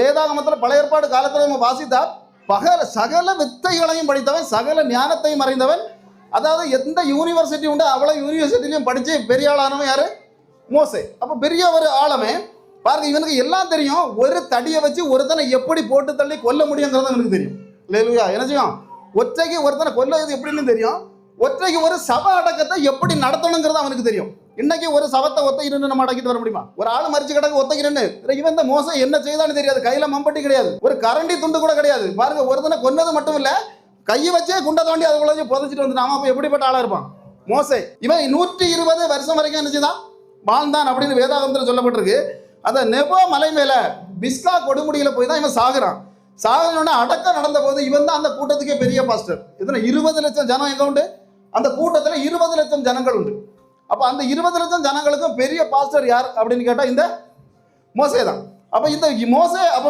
வேதாகமத்தில் பழைய ஏற்பாடு காலத்தில் நம்ம வாசித்தா பகல சகல வித்தைகளையும் படித்தவன் சகல ஞானத்தையும் அறிந்தவன். அதாவது எந்த யூனிவர்சிட்டி உண்டோ அவ்வளோ யூனிவர்சிட்டிலையும் படித்து பெரிய ஆளானவன் யார்? மோசே. அப்போ பெரிய ஒரு ஆளமே பாருங்க இவனுக்கு எல்லாம் தெரியும். ஒரு தடியை வச்சு ஒருத்தனை எப்படி போட்டு தள்ளி கொல்ல முடியுங்கிறது இவனுக்கு தெரியும். இல்லையா என்ன செய்யும்? ஒற்றைக்கு ஒருத்தனை கொல்ல எப்படின்னு தெரியும்? ஒற்றைக்கு ஒரு சப அடக்கத்தை எப்படி நடத்தணுங்கிறது அவனுக்கு தெரியும். இன்னைக்கு ஒரு சவத்தை ஒத்தைக்கிட்டு நம்ம அடக்கிட்டு வர முடியுமா? ஒரு ஆள் மறிச்சு கிடக்கு ஒத்தைக்கிறேன்னு இவன் இந்த மோசம் என்ன செய்தான்னு தெரியாது. கையில மம்பட்டி கிடையாது. ஒரு கரண்டி துண்டு கூட கிடையாது. பாருங்க ஒருத்தனை கொன்னது மட்டும் இல்ல கையை வச்சே குண்டை தோண்டி அதுக்குள்ள புதைச்சிட்டு வந்து நாம அப்போ எப்படிப்பட்ட ஆளா இருப்பான்? மோசை. இவன் நூற்றி இருபது வருஷம் வரைக்கும் என்ன வாழ்ந்தான் அப்படின்னு வேதாகமத்தில் சொல்லப்பட்டிருக்கு. அந்த நெபோ மலை மேல பிஸ்கா கொடுமுடியில போய் தான் இவன் சாகுறான். சாகணும்னா அடக்கம் நடந்த போது இவன் தான் அந்த கூட்டத்துக்கே பெரிய பாஸ்டர் இதுல இருபது லட்சம் ஜனம் எங்க உண்டு? அந்த கூட்டத்தில் இருபது லட்சம் ஜனங்கள் உண்டு. அப்ப அந்த இருபது லட்சம் ஜனங்களுக்கும் பெரிய பாஸ்டர் யார் அப்படின்னு கேட்டா இந்த மோசே தான் அப்போ இந்த மோசே அப்போ